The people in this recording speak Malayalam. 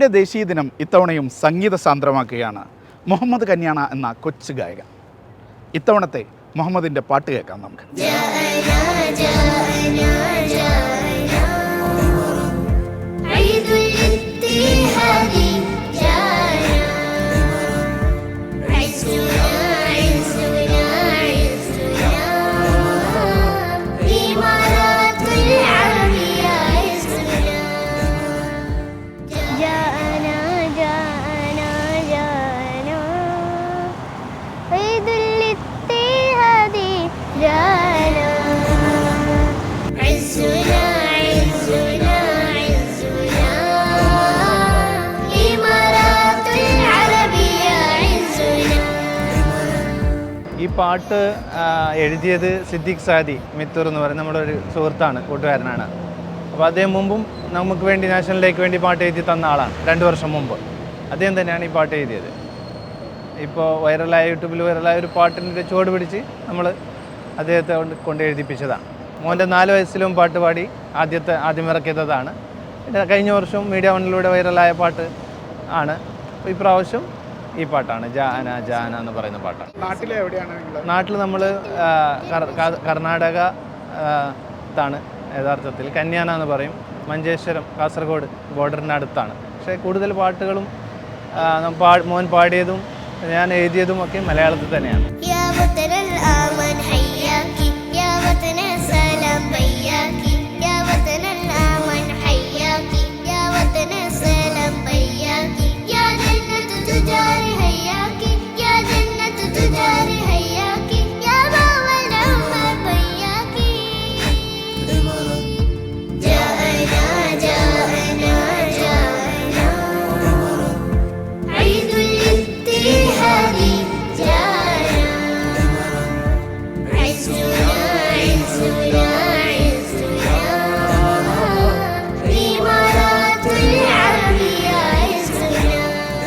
ഇന്ത്യയുടെ ദേശീയ ദിനം ഇത്തവണയും സംഗീത സാന്ദ്രമാക്കുകയാണ്. മുഹമ്മദ് കന്യാണ എന്ന കൊച്ചു ഗായകൻ. ഇത്തവണത്തെ മുഹമ്മദിന്റെ പാട്ട് കേൾക്കാം നമുക്ക്. പാട്ട് എഴുതിയത് സിദ്ദിഖ് സാദി മിത്തൂർ എന്ന് പറയുന്ന നമ്മുടെ ഒരു സുഹൃത്താണ് കൂട്ടുകാരനാണ്. അപ്പോൾ അദ്ദേഹം മുമ്പും നമുക്ക് വേണ്ടി നാഷണലിലേക്ക് വേണ്ടി പാട്ട് എഴുതി തന്ന ആളാണ് രണ്ട് വർഷം മുമ്പ്. അദ്ദേഹം തന്നെയാണ് ഈ പാട്ട് എഴുതിയത്. ഇപ്പോൾ വൈറലായ യൂട്യൂബിൽ വൈറലായ ഒരു പാട്ടിന്റെ ചുവട് പിടിച്ച് നമ്മൾ അദ്ദേഹത്തെ കൊണ്ട് കൊണ്ട് എഴുതിപ്പിച്ചതാണ്. മോന്റെ നാല് വയസ്സിലും പാട്ട് പാടി ആദ്യത്തെ ആദ്യം ഇറക്കിയതാണ്. കഴിഞ്ഞ വർഷം മീഡിയ വണ്ണിലൂടെ വൈറലായ പാട്ട് ആണ്. ഇപ്രാവശ്യം ഈ പാട്ടാണ്. ജാന ജാന എന്ന് പറയുന്ന പാട്ടാണ്. നാട്ടിലെ എവിടെയാണ് നിങ്ങൾ നാട്ടിൽ നമ്മൾ കർണാടക ത്താണ് യഥാർത്ഥത്തിൽ. കന്യാന എന്ന് പറയും. മഞ്ചേശ്വരം കാസർഗോഡ് ബോർഡറിനടുത്താണ് പക്ഷേ കൂടുതൽ പാട്ടുകളും പാ- മോൻ പാടിയതും ഞാൻ എഴുതിയതും ഒക്കെ മലയാളത്തിൽ തന്നെയാണ്.